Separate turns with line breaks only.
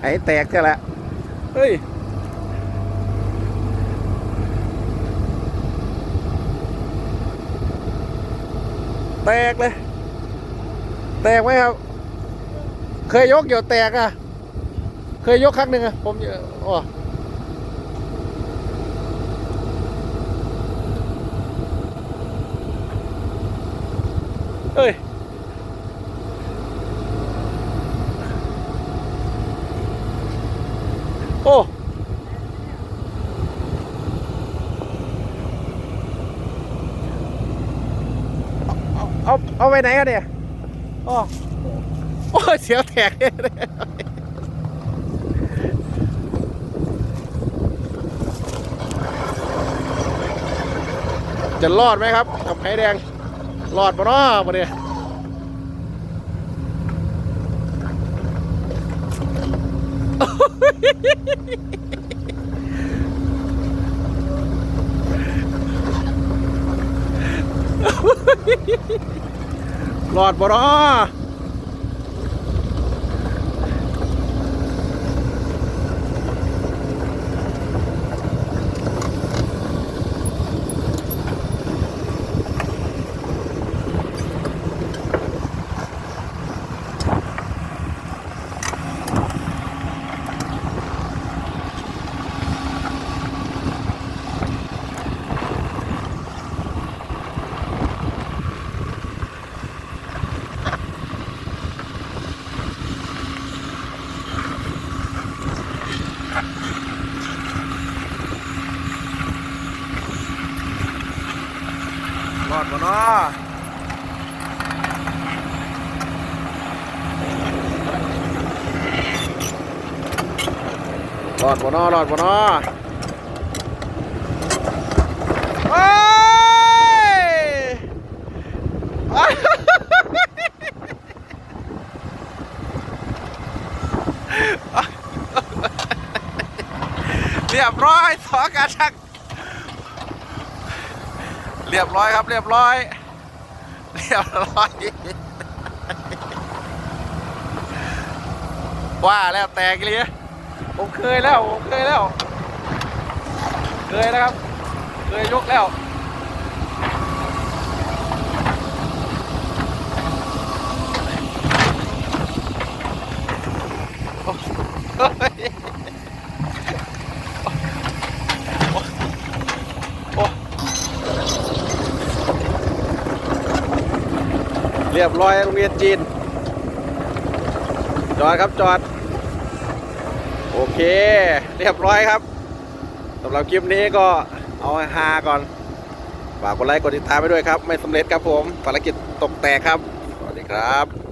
ไอ้แตกแค่ละเฮ้ยแตกเลย แตกไหมครับ เคยยกเกี่ยวแตกอะ เคยยกครั้งหนึ่งอะ ผมอ๋อเอ้ย โอ้เอาเอาเอาไปไหนกันเนี่ยอ๋อโอ้เสียวแตกเลยจะรอดไหมครับกับไข่แดง รอดปะเนาะปะเนี่ย รอดบ่รอ อดปะเนาะรอดปะเนาะรอดปะเนาะโอ้ยโอ้ยเรียบร้อยสองการชัก เรียบร้อยครับเรียบร้อย เรียบร้อย ว่าแล้วแตกเลยผมเคยแล้วผมเคยแล้ว เคยนะครับ เคยยกแล้ว เรียบร้อยโรงเรียนจีน จอดครับจอด โอเค เรียบร้อยครับสำหรับคลิปนี้ก็เอาห้ฮาก่อน ฝากกดไลค์กดติดตามไปด้วยครับ ไม่สำเร็จครับผม ภารกิจตกแตกครับ สวัสดีครับ